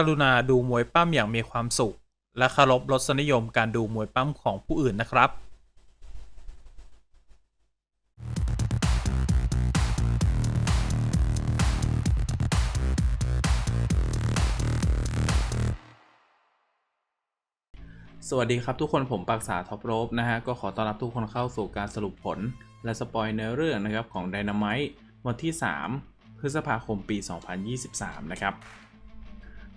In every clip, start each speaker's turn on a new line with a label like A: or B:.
A: กรุณาดูมวยปั้มอย่างมีความสุข และเคารพรสนิยมการดูมวยปั้มของผู้อื่นนะครับสวัสดีครับทุกคนผมปรักษาท็อปโรบนะฮะ ก็ขอต้อนรับทุกคนเข้าสู่การสรุปผล และสปอยเนื้อเรื่องนะครับของ Dynamite วันที่ 3 พฤษภาคมปี 2023 นะครับ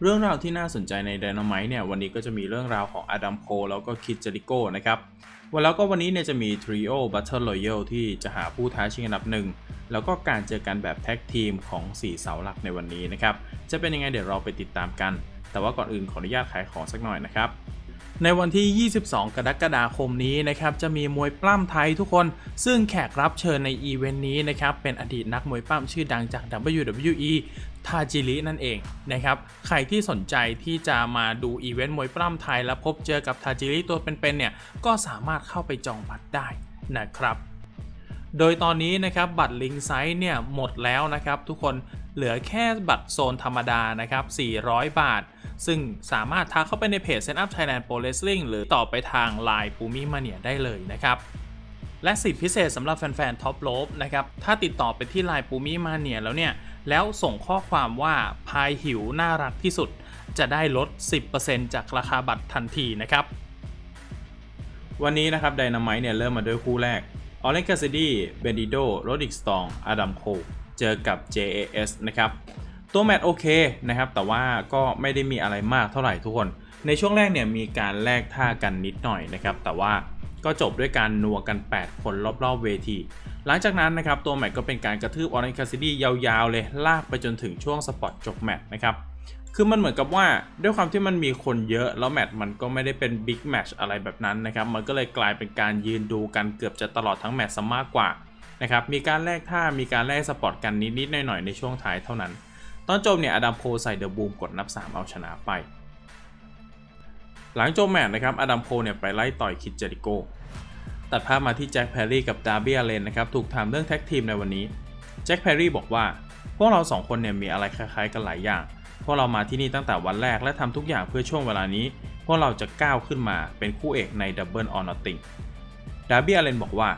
A: เรื่องราวที่น่าสนใจใน Dynamite เนี่ยวันนี้ก็จะมีเรื่องราวของอดัมโคแล้วก็คิดเจริโกนะครับวันแล้วก็วันนี้เนี่ยจะมี Trio Battle Royale ที่จะหาผู้ท้าชิงอันดับหนึ่งแล้วก็การเจอกันแบบแท็กทีมของ 4 เสาหลักในวันนี้นะครับจะเป็นยังไงเดี๋ยวเราไปติดตามกัน แต่ว่าก่อนอื่นขออนุญาตขายของสักหน่อยนะครับในวันที่ 22 กรกฎาคมนี้นะครับ จะมีมวยปล้ำไทยทุกคน ซึ่งแขกรับเชิญในอีเวนต์นี้นะครับ เป็นอดีตนักมวยปล้ำชื่อดังจาก WWE ทาจิรินั่นเองนะครับ ใครที่สนใจที่จะมาดูอีเวนต์มวยปล้ำไทย และพบเจอกับทาจิริตัวเป็นๆเนี่ย ก็สามารถเข้าไปจองบัตรได้นะครับ โดยตอนนี้นะครับบัตรลิงไซส์เนี่ยหมดแล้วนะครับ ทุกคนเหลือแค่บัตรโซนธรรมดานะครับ 400 บาท ซึ่งสามารถทักเข้าไปในเพจ Set Up Thailand Pro Wrestling หรือต่อไปทาง Line ปูมิมาเนียได้เลยนะครับ และสิทธิพิเศษสำหรับแฟนๆท็อปโลบนะครับ ถ้าติดต่อไปที่ Line ปูมิมาเนียแล้วเนี่ย แล้วส่งข้อความว่าพายหิวน่ารักที่สุด จะได้ลด 10%จากราคาบัตรทันทีนะครับ วันนี้นะครับไดนาไมต์เนี่ยเริ่มมาด้วยคู่แรกออเรนคาซิดี้เบนดิโดโรดิกสตองอดัมโคเจอกับ JAS นะครับ ตัวแมตช์โอเคนะครับ แต่ว่าก็ไม่ได้มีอะไรมากเท่าไหร่ทุกคน ในช่วงแรกเนี่ยมีการแลกท่ากันนิดหน่อยนะครับ แต่ว่า ก็จบด้วยการนัวกัน 8 คนรอบๆเวที หลังจากนั้นนะครับตัวแมตก็เป็นการกระทืบออเรนคาซิดี้ยาวๆ เลยลากไปจนถึงช่วงสปอตจบแมตช์นะครับคือมันเหมือนกับว่าด้วยความที่มันมีคนเยอะแล้วแมตช์มันก็ไม่ได้เป็นบิ๊กแมตช์อะไรแบบนั้นนะครับมันก็เลยกลายเป็นการยืนดูกันเกือบจะตลอดทั้งแมตช์ซะมากกว่านะครับมีการแลกท่ามีการแลกสปอตกันนิดๆหน่อยๆในช่วงท้ายเท่านั้น ตอนจบเนี่ยอดัมโคใส่เดอะบูมกดนับ 3 เอาชนะไป หลังจบแมตช์นะครับอดัมโคเนี่ยไปไล่ต่อยคิดเจริโก ตัดภาพมาที่แจ็คแพรรี่กับดาร์บี้อเลนนะครับถูกถามเรื่องแท็กทีมในวันนี้แจ็คแพรรี่บอกว่า พวกเราสองคนเนี่ยมีอะไรคล้ายๆกันหลายอย่าง พวกเรามาที่นี่ตั้งแต่วันแรกและทำทุกอย่างเพื่อช่วงเวลานี้ พวกเราจะก้าวขึ้นมาเป็นคู่เอกใน Double or Nothing ดาร์บี้อเลนบอกว่า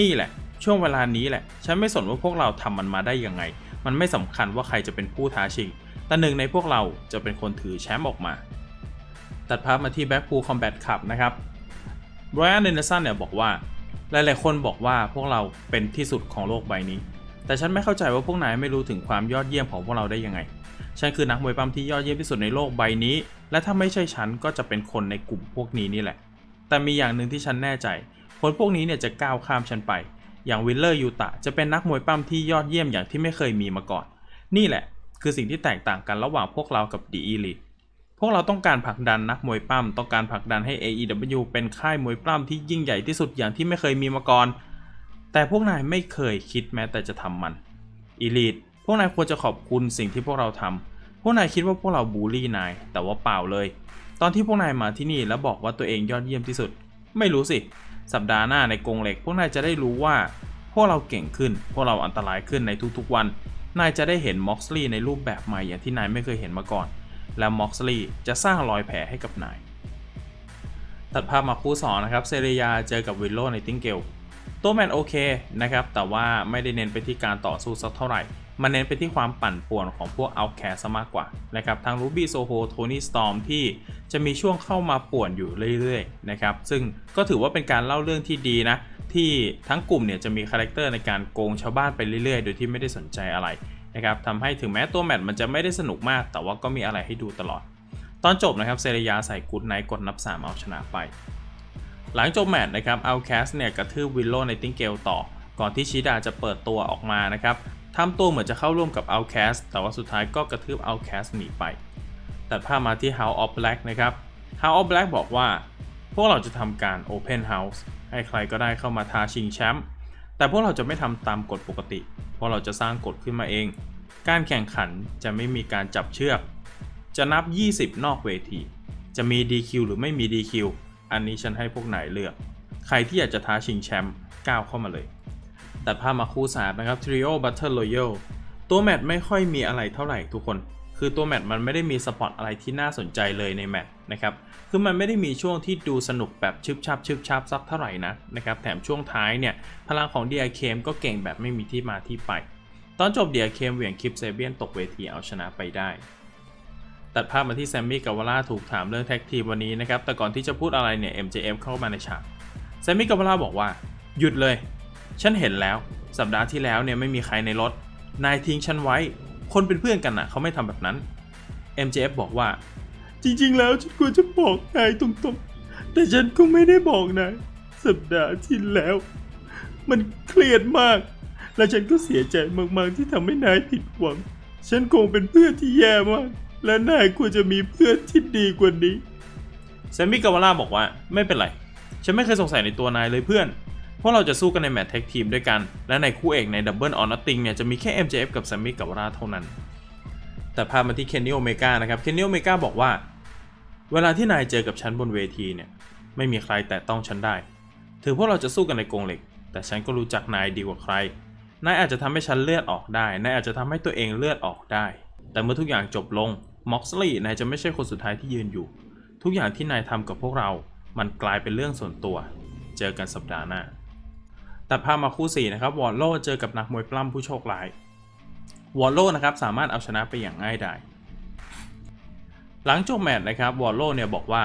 A: นี่แหละ ช่วงเวลานี้แหละ ฉันไม่สนว่าพวกเราทำมันมาได้ยังไง มันไม่สำคัญว่าใครจะเป็นผู้ท้าชิงแต่หนึ่งในพวกเราจะเป็นคนถือแชมป์ออกมา ตัดภาพมาที่แบ็คพูลคอมแบทขับนะครับบรอันเดนเนสันเนี่ยบอกว่า หลายๆ คนบอกว่าพวกเราเป็นที่สุดของโลกใบนี้ แต่ฉันไม่เข้าใจว่าพวกนายไม่รู้ถึงความยอดเยี่ยมของพวกเราได้ยังไง ฉันคือนักมวยปั้มที่ยอดเยี่ยมที่สุดในโลกใบนี้ และถ้าไม่ใช่ฉันก็จะเป็นคนในกลุ่มพวกนี้นี่แหละ แต่มีอย่างหนึ่งที่ฉันแน่ใจ คนพวกนี้เนี่ยจะก้าวข้ามฉันไป อย่างวิลเลอร์ยูตะจะเป็นนักมวยปั้มที่ยอดเยี่ยมอย่างที่ไม่เคยมีมาก่อน นี่แหละ คือสิ่งที่แตกต่างกันระหว่างพวกเรากับดีอีลิ พวกเราต้องการผลักดันนักมวยปั้มต้องการผลักดันให้ AEW เป็นค่ายมวยปั้มที่ยิ่งใหญ่ที่สุดอย่างที่ไม่เคยมีมาก่อน แต่พวกนายไม่เคยคิดแม้แต่จะทำมันอีลิทพวกนายควรจะขอบคุณสิ่งที่พวกเราทำพวกนายคิดว่าพวกเราบูลลี่นาย แต่ว่าเปล่าเลย ตอนที่พวกนายมาที่นี่แล้วบอกว่าตัวเองยอดเยี่ยมที่สุด ไม่รู้สิ สัปดาห์หน้าในกรงเหล็ก พวกนายจะได้รู้ว่า พวกเราเก่งขึ้น พวกเราอันตรายขึ้นในทุกๆวัน นายจะได้เห็นม็อกซ์ลีในรูปแบบใหม่อย่างที่นายไม่เคยเห็นมาก่อน และม็อกซ์ลีย์จะสร้างรอยแผลให้กับนาย ตัดภาพมาคู่สองนะครับเซเรียเจอกับวิลโลในติงเกลตัวแมนโอเคนะครับแต่ว่าไม่ได้เน้นไปที่การต่อสู้สักเท่าไหร่ มันเน้นไปที่ความปั่นป่วนของพวกเอาแคสมากกว่านะครับทางรูบี้โซโฮโทนี่สตอมที่จะมีช่วงเข้ามาป่วนอยู่เรื่อยๆนะครับซึ่งก็ถือว่าเป็นการเล่าเรื่องที่ดีนะที่ทั้งกลุ่มเนี่ยจะมีคาแรคเตอร์ในการโกงชาวบ้านไปเรื่อยๆ โดยที่ไม่ได้สนใจอะไร นะครับทำให้ถึงแม้ตัวแมตช์มันจะไม่ได้สนุกมาก แต่ว่าก็มีอะไรให้ดูตลอด ตอนจบนะครับเซเรียใส่กูดไนท์กดนับ 3 เอาชนะไป หลังจบแมตช์นะครับเอาแคสเนี่ยกระทืบวิลโลในติงเกลต่อ ก่อนที่ชิดาจะเปิดตัวออกมานะครับทำตัวเหมือนจะเข้าร่วมกับ Outcast แต่ว่าสุดท้ายก็กระทืบ Outcast หนีไปตัดภาพมาที่ House of Black นะครับ House of Black บอกว่า พวกเราจะทำการ Open House ให้ใครก็ได้เข้ามาท้าชิงแชมป์แต่พวกเราจะไม่ทำตามกฎปกติ เพราะเราจะสร้างกฎขึ้นมาเอง การแข่งขันจะไม่มีการจับเชือก จะนับ 20 นอกเวที จะมี DQ หรือไม่มี DQ อันนี้ฉันให้พวกนายเลือก ใครที่อยากจะท้าชิงแชมป์ก้าวเข้ามาเลยตัดภาพมาคู่สามนะครับ Trio Battle Royale ตัวแมตช์ไม่ค่อยมีอะไรเท่าไหร่ทุกคน คือตัวแมตช์มันไม่ได้มีสปอตอะไรที่น่าสนใจเลยในแมตช์นะครับ คือมันไม่ได้มีช่วงที่ดูสนุกแบบชึบชับชึบชับสักเท่าไหร่นะนะครับ แถมช่วงท้ายเนี่ย พลังของเดียเคมก็เก่งแบบไม่มีที่มาที่ไป ตอนจบเดียเคมเหวี่ยงคลิปเซเบียนตกเวทีเอาชนะไปได้ ตัดภาพมาที่แซมมี่กับวล่าถูกถามเรื่องแท็กทีมวันนี้นะครับ แต่ก่อนที่จะพูดอะไรเนี่ย MJF เข้ามาในฉากแซมมี่กับวล่าบอกว่า หยุดเลย ฉันเห็นแล้ว สัปดาห์ที่แล้วเนี่ยไม่มีใครในรถ นายทิ้งฉันไว้ คนเป็นเพื่อนกันนะเขาไม่ทำแบบนั้น MJF บอกว่า จริงๆ แล้วฉันควรจะบอกนายตรงๆ แต่ฉันก็ไม่ได้บอกนายสัปดาห์ที่แล้ว มันเครียดมาก และฉันก็เสียใจมากๆที่ทำให้นายผิดหวัง ฉันคงเป็นเพื่อนที่แย่มาก และนายควรจะมีเพื่อนที่ดีกว่านี้แซมมี่กาวาล่าบอกว่าไม่เป็นไร ฉันไม่เคยสงสัยในตัวนายเลยเพื่อน เพราะเราจะสู้กันในแมตช์แท็กทีมด้วยกัน และในคู่เอกในดับเบิลออนนัตติงเนี่ยจะมีแค่ MJF กับแซมมี่กาวาล่าเท่านั้น แต่พามาที่เคนนี่โอเมกานะครับ เคนนี่โอเมกาบอกว่า เวลาที่นายเจอกับฉันบนเวทีเนี่ยไม่มีใครแตะต้องฉันได้ ถึงพวกเราจะสู้กันในกรงเหล็ก แต่ฉันก็รู้จักนายดีกว่าใคร นายอาจจะทำให้ฉันเลือดออกได้ นายอาจจะทำให้ตัวเองเลือดออกได้ แต่เมื่อทุกอย่างจบลง ม็อกซ์ลีนายจะไม่ใช่คนสุดท้ายที่ยืนอยู่ ทุกอย่างที่นายทำกับพวกเรา มันกลายเป็นเรื่องส่วนตัว เจอกันสัปดาห์หน้าตัดภาพมาคู่4นะครับ วอลโลเจอกับนักมวยปล้ำผู้โชคร้าย วอลโลนะครับสามารถเอาชนะไปอย่างง่ายดาย หลังจบแมตช์นะครับ วอลโลเนี่ยบอกว่า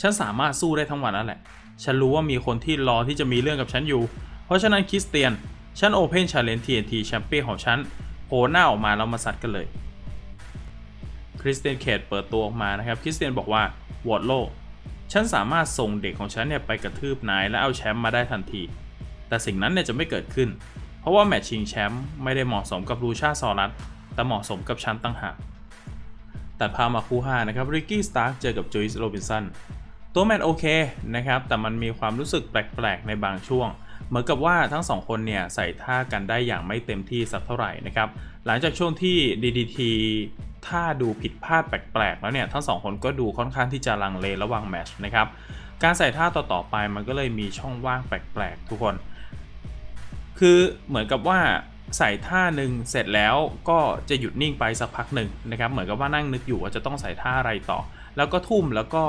A: ฉันสามารถสู้ได้ทั้งวันนั่นแหละ ฉันรู้ว่ามีคนที่รอที่จะมีเรื่องกับฉันอยู่ เพราะฉะนั้นคริสเตียน ฉันโอเพนชาเลนจ์ TNT แชมเปี้ยนของฉันโผล่หน้าออกมาแล้วมาซัดกันเลย คริสเตียนเคดเปิดตัวออกมานะครับ คริสเตียนบอกว่าวอร์ดโลฉันสามารถส่งเด็กของฉันเนี่ยไปกระทืบนายและเอาแชมป์มาได้ทันที แต่สิ่งนั้นเนี่ยจะไม่เกิดขึ้น เพราะว่าแมตช์ชิงแชมป์ไม่ได้เหมาะสมกับลูชาซอรัสแต่เหมาะสมกับฉันตั้งหากแต่พามาคู่5นะครับริกกี้สตาร์กเจอกับจูอิสโรบินสันตัวแมตช์โอเคนะครับ แต่มันมีความรู้สึกแปลกๆ ในบางช่วง เหมือนกับว่าทั้งสองคนเนี่ยใส่ท่ากันได้อย่างไม่เต็มที่สักเท่าไหร่นะครับ หลังจากช่วงที่ DDT ถ้าดูผิดพลาดแปลกๆแล้วเนี่ยทั้งสองคนก็ดูค่อนข้างที่จะลังเลระหว่างแมชนะครับ การใส่ท่าต่อๆไปมันก็เลยมีช่องว่างแปลกๆ ทุกคน คือเหมือนกับว่าใส่ท่าหนึ่งเสร็จแล้วก็จะหยุดนิ่งไปสักพักหนึ่งนะครับ เหมือนกับว่านั่งนึกอยู่ว่าจะต้องใส่ท่าอะไรต่อ แล้วก็ทุ่มแล้วก็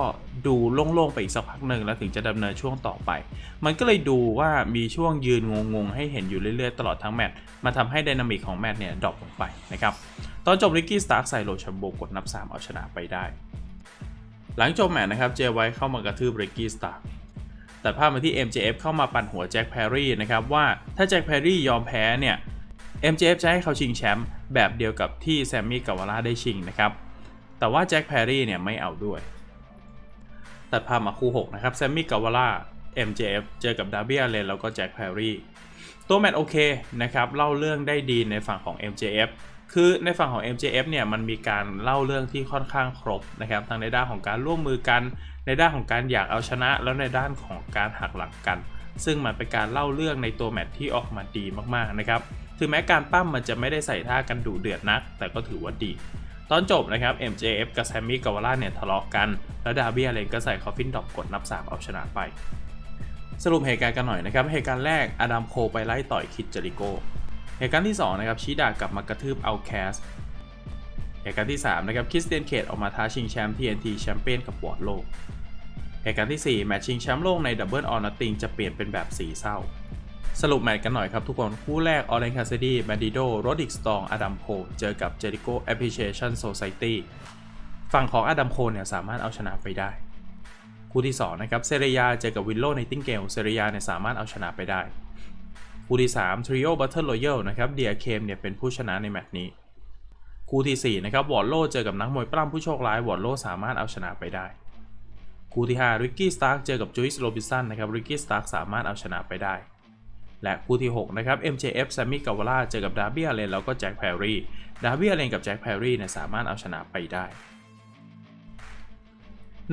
A: ดูโล่งๆไปอีกสักพักหนึ่งแล้วถึงจะดำเนินช่วงต่อไป มันก็เลยดูว่ามีช่วงยืนงงๆ ให้เห็นอยู่เรื่อยๆ ตลอดทั้งแมตช์มาทำให้ไดนามิกของแมตช์เนี่ยดรอปลงไปนะครับ ตอนจบริกกี้สตาร์กใส่โลชัมโบกดนับ 3 เอาชนะไปได้ หลังจบแมตช์นะครับเจไว้เข้ามากระทืบริกกี้สตาร์กแต่ภาพมาที่ MJF เข้ามาปั่นหัวแจ็คแพรรี่นะครับว่าถ้าแจ็คแพรรี่ยอมแพ้เนี่ย MJF จะให้เขาชิงแชมป์แบบเดียวกับที่แซมมี่กาวาล่าได้ชิงนะครับ แต่ว่าแจ็คแพรรี่เนี่ยไม่เอาด้วย ตัดภาพมาคู่ 6 นะครับแซมมี่กาวาล่า MJF เจอกับดาร์บี้อาเลนแล้วก็แจ็คแพรรี่ตัวแมตช์โอเคนะครับเล่าเรื่องได้ดีในฝั่งของ MJF คือในฝั่งของ MJF เนี่ยมันมีการเล่าเรื่องที่ค่อนข้างครบนะครับทั้งในด้านของการร่วมมือกัน ในด้านของการอยากเอาชนะ แล้วในด้านของการหักหลังกัน ซึ่งมันเป็นการเล่าเรื่องในตัวแมตช์ที่ออกมาดีมากๆนะครับถึงแม้การปั้มมันจะไม่ได้ใส่ท่ากันดุเดือดนัก แต่ก็ถือว่าดี ตอนจบนะครับ MJF กับแซมมี่กาวาล่าเนี่ยทะเลาะกัน แล้วดาร์บี้อาเลนก็ใส่คอฟฟินดรอปกดนับ 3 เอาชนะไป สรุปเหตุการณ์กันหน่อยนะครับ เหตุการณ์แรกอดัมโคไปไล่ต่อยคิดเจริโก เหตุการณ์ที่ 2 นะครับชิดากลับมากระทืบเอาแคสเหตุการณ์ที่ 3 นะครับคริสเตียนเคดออกมาท้าชิงแชมป์ TNT แชมเปี้ยนกับวอร์ดโลกเหตุการณ์ที่ 4 แมตช์ชิงแชมป์โลกในดับเบิลออ n นัตติงจะเปลี่ยนเป็นแบบสีเศร้า สรุปแมตช์กันหน่อยครับทุกคน คู่แรกออเรนคาเซดีแบนดิโดโรดิกสตองอดัมโคเจอกับเจริโกแอ p พ e ิเชชันโซไซตี้ฝั่งของอดัมโคเนี่ยสามารถเอาชนะไปได้ คู่ที่2นะครับเซเรียเจอกับวินโลในติงเกลเซเรียเนี่ยสามารถเอาชนะไปได้ คู่ที่3 Trio Battle Royale นะครับเดียเคมเนี่ยเป็นผู้ชนะในแมตช์นี้ คู่ทีสี่4นะครับวอร์โลเจอกับนักมวยปล้ำผู้โชคร้ายวอร์โลสามารถเอาชนะไปได้คู่ที่5ริกกี้สตาร์กเจอกับจูอิสโรบินสันนะครับริกกี้สตาร์สามารถเอาชนะไปได้ และคู่ที่ 6 นะครับ MJF แซมมี่กาวาล่าเจอกับดาร์บี้อาเลนแล้วก็แจ็คแพรรี่ดาร์บี้อาเลนกับแจ็คแพรรี่เนี่ยสามารถเอาชนะไปได้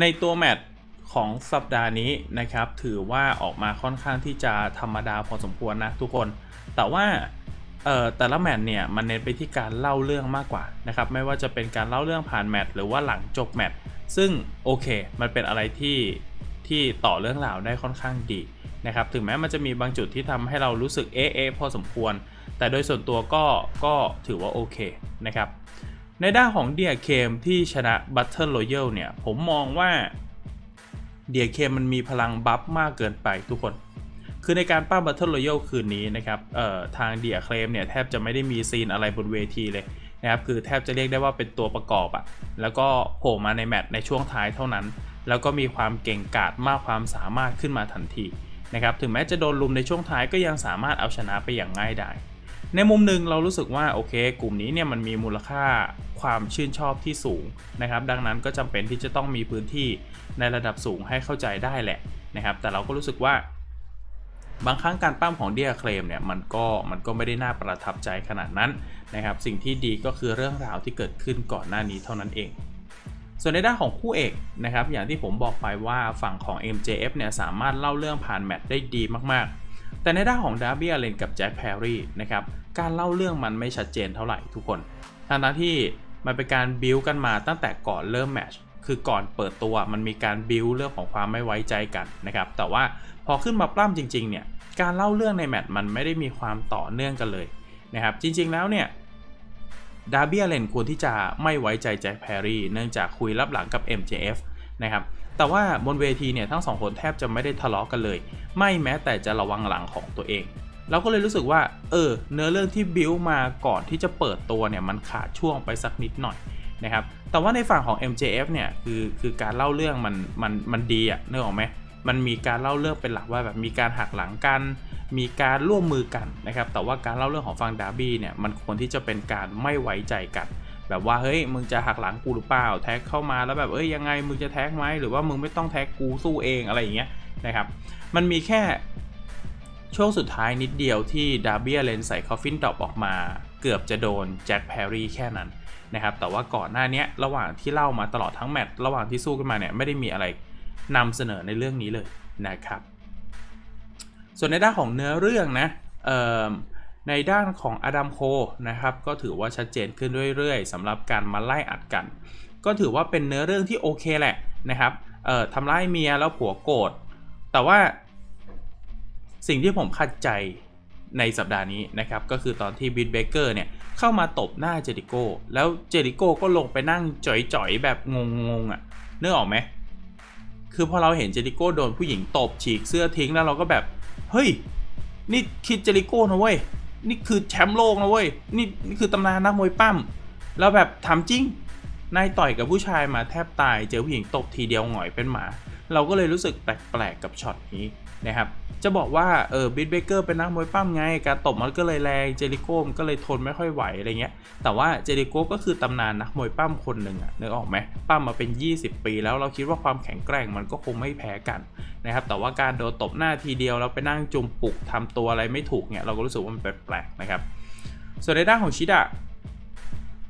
A: ในตัวแมตช์ของสัปดาห์นี้นะครับ ถือว่าออกมาค่อนข้างที่จะธรรมดาพอสมควรนะทุกคน แต่ว่าแต่ละแมตช์เนี่ยมันเน้นไปที่การเล่าเรื่องมากกว่านะครับไม่ว่าจะเป็นการเล่าเรื่องผ่านแมตช์หรือว่าหลังจบแมตช์ซึ่งโอเค มันเป็นอะไรที่ที่ต่อเรื่องราวได้ค่อนข้างดี นะครับถึงแม้มันจะมีบางจุดที่ทำให้เรารู้สึกเอ๊ะเอ๊ะพอสมควร แต่โดยส่วนตัวก็ก็ถือว่าโอเคนะครับในด้านของเดียเคมที่ชนะบัตเทิล o ย a l เนี่ยผมมองว่าเดียเคมมันมีพลังบัฟมากเกินไปทุกคน คือในการป้าบัตเทิล o ย a l คืนนี้นะครับเอ่อทางเดียเคมเนี่ยแทบจะไม่ได้มีซีนอะไรบนเวทีเลยนะครับคือแทบจะเรียกได้ว่าเป็นตัวประกอบอะแล้วก็โผล่มาในแมตช์ในช่วงท้ายเท่านั้น แล้วก็มีความเก่งกาจมากความสามารถขึ้นมาทันที นะครับถึงแม้จะโดนลุมในช่วงท้ายก็ยังสามารถเอาชนะไปอย่างง่ายไดายในมุมหนึ่งเรารู้สึกว่าโอเค กลุ่มนี้เนี่ยมันมีมูลค่าความชื่นชอบที่สูงนะครับ ดังนั้นก็จำเป็นที่จะต้องมีพื้นที่ในระดับสูงให้เข้าใจได้แหละนะครับ แต่เราก็รู้สึกว่า บางครั้งการปั้มของเดียเคลมเนี่ยมันก็มันก็ไม่ได้น่าประทับใจขนาดนั้นนะครับ สิ่งที่ดีก็คือเรื่องราวที่เกิดขึ้นก่อนหน้านี้เท่านั้นเอง ส่วนในด้านของคู่เอกนะครับอย่างที่ผมบอกไปว่าฝั่งของ MJF เนี่ยสามารถเล่าเรื่องผ่านแมตช์ได้ดีมากๆ แต่ในด้านของดาร์บี้อเลนกับแจ็คแพรรี่นะครับการเล่าเรื่องมันไม่ชัดเจนเท่าไหร่ทุกคนทั้งที่มันเป็นการบิวกันมาตั้งแต่ก่อนเริ่มแมตช์คือก่อนเปิดตัวมันมีการบิวเรื่องของความไม่ไว้ใจกันนะครับแต่ว่าพอขึ้นมาปล้ำจริงๆเนี่ยการเล่าเรื่องในแมตช์มันไม่ได้มีความต่อเนื่องกันเลยนะครับจริงๆแล้วเนี่ย ดาร์บี้เลนควรที่จะไม่ไว้ใจแจ็คแพรรี่เนื่องจากคุยรับหลังกับ MJF นะครับแต่ว่าบนเวทีเนี่ยทั้งสองคนแทบจะไม่ได้ทะเลาะกันเลย ไม่แม้แต่จะระวังหลังของตัวเอง เราก็เลยรู้สึกว่า เออ เนื้อเรื่องที่บิวมาก่อนที่จะเปิดตัวเนี่ยมันขาดช่วงไปสักนิดหน่อยนะครับแต่ว่าในฝั่งของ MJF เนี่ยคือคือการเล่าเรื่องมันมันมันดีอะนึกออกไหม มันมีการเล่าเรื่องเป็นหลักว่าแบบมีการหักหลังกัน มีการร่วมมือกันนะครับ แต่ว่าการเล่าเรื่องของฝั่งดาร์บี้เนี่ยมันควรที่จะเป็นการไม่ไว้ใจกันแบบว่าเฮ้ยมึงจะหักหลังกูหรือเปล่า แท็กเข้ามาแล้วแบบเอ้ยยังไงมึงจะแท็กไหมหรือว่ามึงไม่ต้องแท็กกูสู้เองอะไรอย่างเงี้ยนะครับมันมีแค่ช่วงสุดท้ายนิดเดียวที่ดาร์บี้เลนใส่คอฟฟินดรอปออกมา เกือบจะโดนแจ็คแพรรี่แค่นั้นนะครับแต่ว่าก่อนหน้านี้ระหว่างที่เล่ามาตลอดทั้งแมตช์ระหว่างที่สู้กันมาเนี่ยไม่ได้มีอะไร นำเสนอในเรื่องนี้เลยนะครับ ส่วนในด้านของเนื้อเรื่องนะในด้านของอดัมโคนะครับ ก็ถือว่าชัดเจนขึ้นเรื่อยๆสำหรับการมาไล่อัดกัน ก็ถือว่าเป็นเนื้อเรื่องที่โอเคแหละนะครับทำร้ายเมียแล้วผัวโกรธแต่ว่าสิ่งที่ผมขัดใจในสัปดาห์นี้นะครับ ก็คือตอนที่บิดเบเกอร์เนี่ยเข้ามาตบหน้าเจริโก้แล้วเจริโก้ก็ลงไปนั่งจ่อยๆ แบบงงๆอะ่ะนึกออกไหม คือพอเราเห็นเจริโก้โดนผู้หญิงตบฉีกเสื้อทิ้งแล้วเราก็แบบ เฮ้ย นี่คิดเจริโก้นะเว้ย นี่คือแชมป์โลกนะเว้ย นี่นี่คือตำนานนักมวยปั้ม แล้วแบบถามจริง นายต่อยกับผู้ชายมาแทบตาย เจอผู้หญิงตบทีเดียวหงอยเป็นหมา เราก็เลยรู้สึกแปลกๆกับช็อตนี้ นะครับจะบอกว่าเออบิดเบเกอร์เป็นนักมวยปั้มไง การตบมันก็เลยแรงเจริโก้มันก็เลยทนไม่ค่อยไหวอะไรเงี้ยแต่ว่าเจริโก้ก็คือตำนานนักมวยปั้มคนหนึ่งอะนึกออกไหมปั้มมาเป็น 20 ปี แล้วเราคิดว่าความแข็งแกร่งมันก็คงไม่แพ้กันนะครับแต่ว่าการโดนตบหน้าทีเดียวแล้วไปนั่งจุมปุกทำตัวอะไรไม่ถูกเนี่ยเราก็รู้สึกว่ามันแปลกๆนะครับส่วนในด้านของชิดะ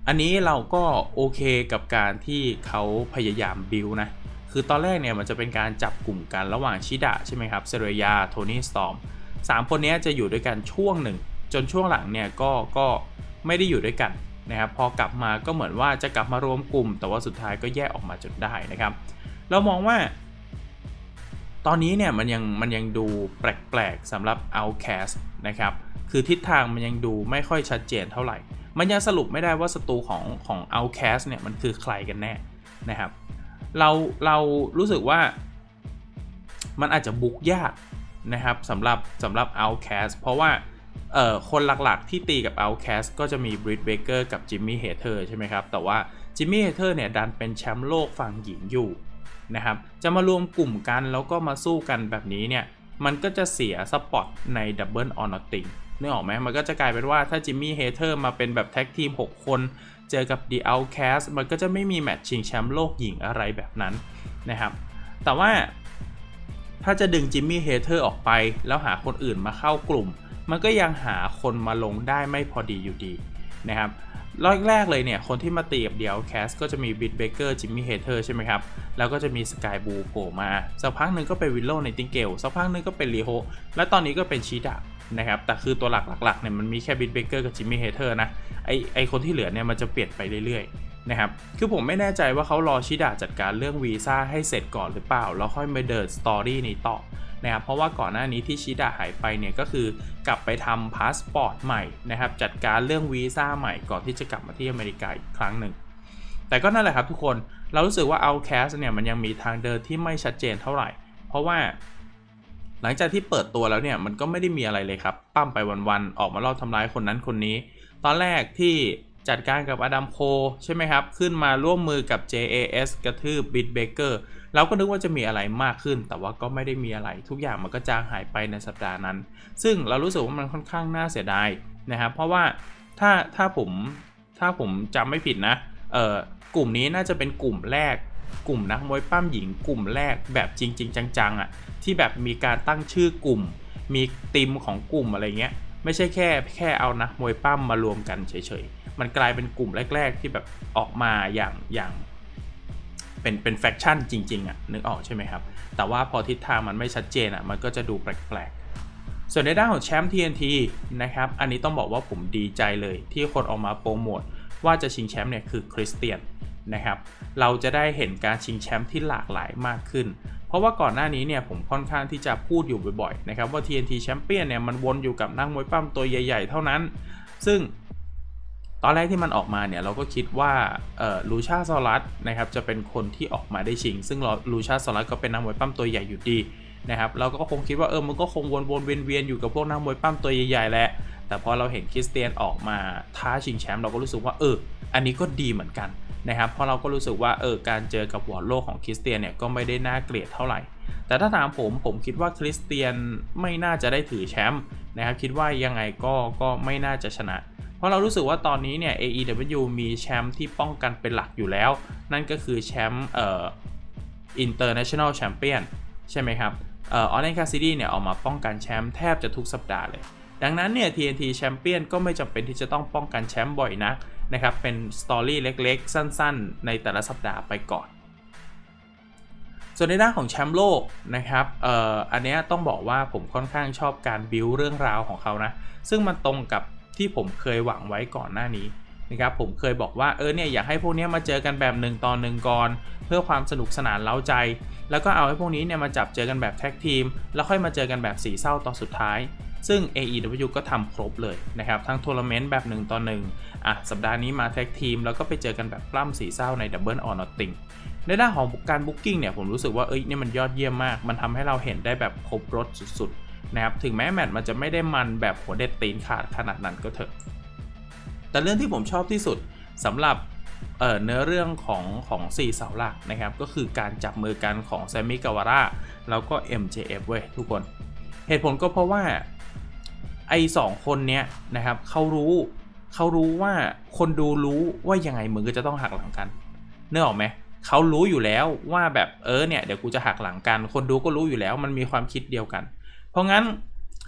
A: อันนี้เราก็โอเคกับการที่เขาพยายามบิวนะ คือตอนแรกเนี่ยมันจะเป็นการจับกลุ่มกันระหว่างชิดะใช่ไหมครับเซเรียโทนี่สตอมสามคนนี้จะอยู่ด้วยกันช่วงหนึ่ง จนช่วงหลังเนี่ยก็ก็ไม่ได้อยู่ด้วยกันนะครับพอกลับมาก็เหมือนว่าจะกลับมารวมกลุ่ม แต่ว่าสุดท้ายก็แยกออกมาจนได้นะครับ เรามองว่า ตอนนี้เนี่ยมันยังมันยังดูแปลกๆสำหรับ Outcast นะครับคือทิศทางมันยังดูไม่ค่อยชัดเจนเท่าไหร่ มันยังสรุปไม่ได้ว่าศัตรูของของ Outcast เนี่ยมันคือใครกันแน่นะครับ เราเรารู้สึกว่ามันอาจจะบุกยากนะครับสำหรับสำหรับ Outcast เพราะว่าเอ่อคนหลักๆที่ตีกับ Outcast ก็จะมี Britt Baker กับ Jimmy Hater ใช่ไหมครับ แต่ว่า Jimmy Hater เนี่ยดันเป็นแชมป์โลกฝั่งหญิงอยู่นะครับจะมารวมกลุ่มกันแล้วก็มาสู้กันแบบนี้เนี่ย มันก็จะเสียสปอตใน Double or Nothing นึกออกไหมมันก็จะกลายเป็นว่าถ้าจิมมี่เฮเทอร์มาเป็นแบบแท็กทีม 6 คน เจอกับ The Outcast มันก็จะไม่มีแมตช์ชิงแชมป์โลกหญิงอะไรแบบนั้นนะครับ แต่ว่าถ้าจะดึงจิมมี่เฮเทอร์ออกไป แล้วหาคนอื่นมาเข้ากลุ่ม มันก็ยังหาคนมาลงได้ไม่พอดีอยู่ดีนะครับรอบแรกเลยเนี่ย คนที่มาตีกับเดียวแคสก็จะมีบิดเบเกอร์จิมมี่เฮเทอร์ใช่ไหมครับ แล้วก็จะมีสกายบูโผล่มา สักพักหนึ่งก็เป็นวิลโลในติงเกลสักพักหนึ่งก็เป็นลีโฮและตอนนี้ก็เป็นชีดะ นะครับ แต่คือตัวหลักๆเนี่ยมันมีแค่บิดเบเกอร์กับจิมมี่เฮเทอร์นะ ไอไอคนที่เหลือเนี่ยมันจะเปลี่ยนไปเรื่อยๆนะครับ คือผมไม่แน่ใจว่าเขารอชิดะจัดการเรื่องวีซ่าให้เสร็จก่อนหรือเปล่า แล้วค่อยมาเดินสตอรี่นี้ต่อนะครับ เพราะว่าก่อนหน้านี้ที่ชิดะหายไปเนี่ยก็คือกลับไปทำพาสปอร์ตใหม่นะครับ จัดการเรื่องวีซ่าใหม่ก่อนที่จะกลับมาที่อเมริกาอีกครั้งหนึ่ง แต่ก็นั่นแหละครับทุกคน เรารู้สึกว่า Outcast เนี่ยมันยังมีทางเดินที่ไม่ชัดเจนเท่าไหร่ เพราะว่า หลังจากที่เปิดตัวแล้วเนี่ยมันก็ไม่ได้มีอะไรเลยครับ ปั้มไปวันๆออกมาลอบทำร้ายคนนั้นคนนี้ ตอนแรกที่จัดการกับอดัมโคใช่ไหมครับ ขึ้นมาร่วมมือกับ JAS กระทืบ b i t b a k e r เราก็นึกว่าจะมีอะไรมากขึ้น แต่ว่าก็ไม่ได้มีอะไร ทุกอย่างมันก็จางหายไปในสัปดาห์นั้น ซึ่งเรารู้สึกว่ามันค่อนข้างน่าเสียดายนะครับ เพราะว่าถ้าถ้าผมถ้าผมจำไม่ผิดนะเอ่อกลุ่มนี้น่าจะเป็นกลุ่มแรก กลุ่มนักมวยปั้มหญิงกลุ่มแรกแบบจริง ๆ จังๆอะ่ะที่แบบมีการตั้งชื่อกลุ่ม มีธีมของกลุ่มอะไรเงี้ยไม่ใช่แค่แค่เอานักมวยปั้มมารวมกันเฉยๆ มันกลายเป็นกลุ่มแรก ๆ ที่แบบออกมาอย่างอย่างเป็นเป็นแฟคชั่นจริงๆอะ่ะนึกออกใช่ไหมครับ แต่ว่าพอทิศทางมันไม่ชัดเจนอะ่ะมันก็จะดูแปลกๆ ส่วนในด้านของแชมป์ TNT นะครับอันนี้ต้องบอกว่าผมดีใจเลยที่คนออกมาโปรโมทว่าจะชิงแชมป์เนี่ยคือคริสเตียน นะครับ เราจะได้เห็นการชิงแชมป์ที่หลากหลายมากขึ้น เพราะว่าก่อนหน้านี้เนี่ยผมค่อนข้างที่จะพูดอยู่บ่อยๆนะครับว่า TNT แชมเปี้ยนเนี่ยมันวนอยู่กับนักมวยปั้มตัวใหญ่ๆ เท่านั้น ซึ่งตอนแรกที่มันออกมาเนี่ยเราก็คิดว่าลูชาซอลัสนะครับจะเป็นคนที่ออกมาได้ชิง ซึ่งลูชาซอลัสก็เป็นนักมวยปั้มตัวใหญ่อยู่ดีนะครับเราก็คงคิดว่าเออมันก็คงวนๆเวียนๆอยู่กับพวกนักมวยปั้มตัวใหญ่ๆแหละแต่พอเราเห็นคริสเตียนออกมาท้าชิงแชมป์เราก็รู้สึกว่าเอออันนี้ก็ดีเหมือนกัน นะครับเพราะเราก็รู้สึกว่าเออการเจอกับวอร์โลกของคริสเตียนเนี่ยก็ไม่ได้น่าเกลียดเท่าไหร่ แต่ถ้าถามผมผมคิดว่าคริสเตียนไม่น่าจะได้ถือแชมป์นะครับคิดว่ายังไงก็ก็ไม่น่าจะชนะ เพราะเรารู้สึกว่าตอนนี้เนี่ย AEW มีแชมป์ที่ป้องกันเป็นหลักอยู่แล้ว นั่นก็คือแชมป์เอ่อ International Champion ใช่ไหมครับเอ่อออเรนคาซิดี้เนี่ยออกมาป้องกันแชมป์แทบจะทุกสัปดาห์เลยดังนั้นเนี่ย TNT Champion ก็ไม่จำเป็นที่จะต้องป้องกันแชมป์บ่อยนัก นะครับ เป็นสตอรี่เล็กๆ สั้นๆ ในแต่ละสัปดาห์ไปก่อน ส่วนในด้านของแชมป์โลกนะครับเอ่ออันนี้ต้องบอกว่าผมค่อนข้างชอบการบิวเรื่องราวของเขานะ ซึ่งมันตรงกับที่ผมเคยหวังไว้ก่อนหน้านี้นะครับผมเคยบอกว่าเออเนี่ยอยากให้พวกนี้มาเจอกันแบบหนึ่งตอนหนึ่งก่อน เพื่อความสนุกสนานเล้าใจ แล้วก็เอาให้พวกนี้เนี่ยมาจับเจอกันแบบแท็กทีม แล้วค่อยมาเจอกันแบบสีเศร้าตอนสุดท้าย ซึ่ง AEW ก็ทำครบเลยนะครับ ทั้งทัวร์นาเมนต์แบบหนึ่งต่อหนึ่งอะสัปดาห์นี้มาแท็กทีม แล้วก็ไปเจอกันแบบปล้ำสีเศร้าใน Double or Nothing ในด้านของการบุ๊กิ้งเนี่ยผมรู้สึกว่าเอ้ยนี่มันยอดเยี่ยมมาก มันทำให้เราเห็นได้แบบครบรถสุดๆนะครับถึงแม้แมตช์มันจะไม่ได้มันแบบหัวเด็ดตีนขาดขนาดนั้นก็เถอะ แต่เรื่องที่ผมชอบที่สุดสำหรับเเนื้อเรื่องของของสี่เสาหลักนะครับ ก็คือการจับมือกันของแซมมี่กาวาร่าแล้วก็ MJF เว้ยทุกคน เหตุผลก็เพราะว่า ไอ้สองคนเนี้ยนะครับเขารู้เขารู้ว่าคนดูรู้ว่ายังไงมึงก็จะต้องหักหลังกันเนื้อออกไหมเขารู้อยู่แล้วว่าแบบเออเนี่ยเดี๋ยวกูจะหักหลังกัน คนดูก็รู้อยู่แล้วมันมีความคิดเดียวกัน เพราะงั้น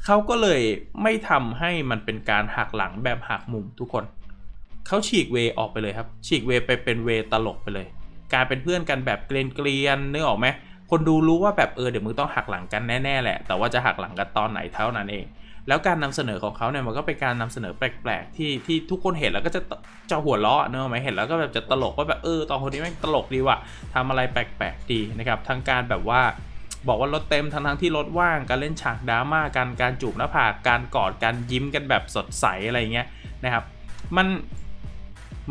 A: เขาก็เลยไม่ทำให้มันเป็นการหักหลังแบบหักมุมทุกคนเขาฉีกเวออกไปเลยครับ ฉีกเวไปเป็นเวตลกไปเลย การเป็นเพื่อนกันแบบเกลียนเกลียนนึกออกไหมคนดูรู้ว่าแบบเออเดี๋ยวมึงต้องหักหลังกันแน่ๆแหละ แต่ว่าจะหักหลังกันตอนไหนเท่านั้นเอง แล้วการนำเสนอของเขาเนี่ยมันก็เป็นการนำเสนอแปลกๆที่ที่ทุกคนเห็นแล้วก็จะจะหัวเราะเนอะไหมเห็นแล้วก็แบบจะตลกว่าแบบเออตอนคนนี้แม่งตลกดีว่ะทำอะไรแปลกๆดีนะครับทั้งการแบบว่าบอกว่ารถเต็มทั้งทั้งที่รถว่างการเล่นฉากดราม่าการการจูบหน้าผากการกอดการยิ้มกันแบบสดใสอะไรเงี้ยนะครับ มัน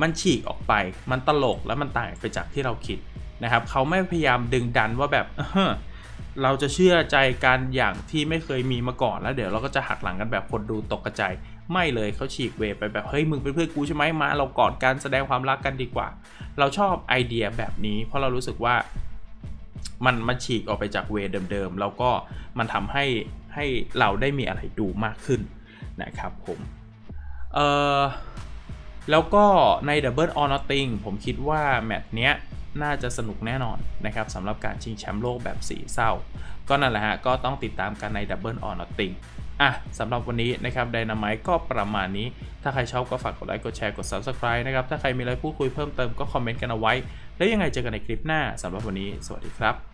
A: มันฉีกออกไป มันตลกและมันต่างไปจากที่เราคิดนะครับเขาไม่พยายามดึงดันว่าแบบ เราจะเชื่อใจกันอย่างที่ไม่เคยมีมาก่อนแล้วเดี๋ยวเราก็จะหักหลังกันแบบคนดูตกกระจายไม่เลยเขาฉีกเวไปแบบเฮ้ยมึงเป็นเพื่อนกูใช่ไหมมา เรากอดกันแสดงความรักกันดีกว่า เราชอบไอเดียแบบนี้ เพราะเรารู้สึกว่า มันมันฉีกออกไปจากเวเดิมๆแล้วก็มันทำให้ให้เราได้มีอะไรดูมากขึ้นนะครับผมเออแล้วก็ใน Double or Nothing ผมคิดว่าแมตช์เนี้ย น่าจะสนุกแน่นอนนะครับสำหรับการชิงแชมป์โลกแบบสีเศร้า ก็นั่นแหละฮะ ก็ต้องติดตามกันใน Double or Nothing อะสำหรับวันนี้นะครับไดนามายก็ประมาณนี้ ถ้าใครชอบก็ฝากกดไลค์ กดแชร์ กด Subscribe นะครับ ถ้าใครมีอะไรพูดคุยเพิ่มเติมก็คอมเมนต์กันเอาไว้ แล้วยังไงเจอกันในคลิปหน้าสำหรับวันนี้ สวัสดีครับ